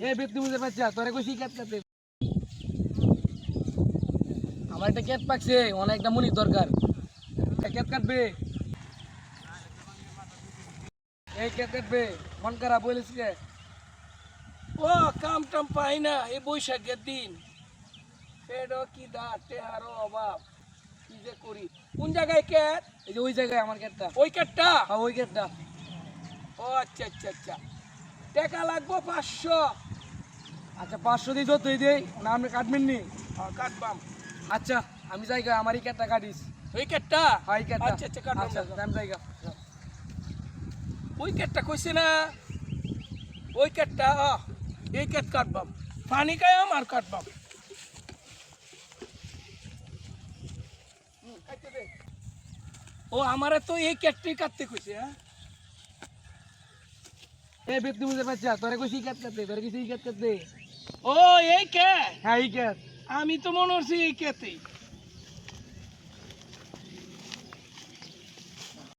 এ তোরে কইছি কেট কাটতে আমার একটা কেট পাকছে অনেকটা মুনির দরকার। কেট কাটবে। এই কেট কাটবে মন খারাপ বলিস কে ও কাম টাম পাই না এই বৈশাখের দিন। পেটও কি দাঁতে আরও অভাব। কি যে করি? কোন জায়গায় ক্যাট এই যে ওই জায়গায় আমার কেটটা ওই ক্যাটটা হ্যাঁ ওই কেটটা ও আচ্ছা আচ্ছা আচ্ছা। টাকা লাগবো পাঁচশো। আচ্ছা পাঁচশো দিয়ে যতই দেই না আপনি কাটবেন নি? হ্যাঁ, কাটবাম। আচ্ছা আমি জায়গা আমার এই কেটটা কাটিস। ওই ক্যাটটা হ্যাঁ এই কেটটা আচ্ছা আচ্ছা কাটবাম আচ্ছা আমি জায়গা। ওই ক্যাটটা কইছে না? ওই ক্যাটটা এই ক্যাট কাটবাম। পানি খাই আমার কাটবাম। ও আমারে তো এই ক্যাটটাই কাটতে কইছে হ্যাঁ? এ ব্যক্তি বুঝতে পারছা তোরে কইছি কেট কাটতে তোরে কইছি কেট কাটতে। ও এই কে? হ্যাঁ এই কে। আমি তো মনে হচ্ছে এই ক্যাটেই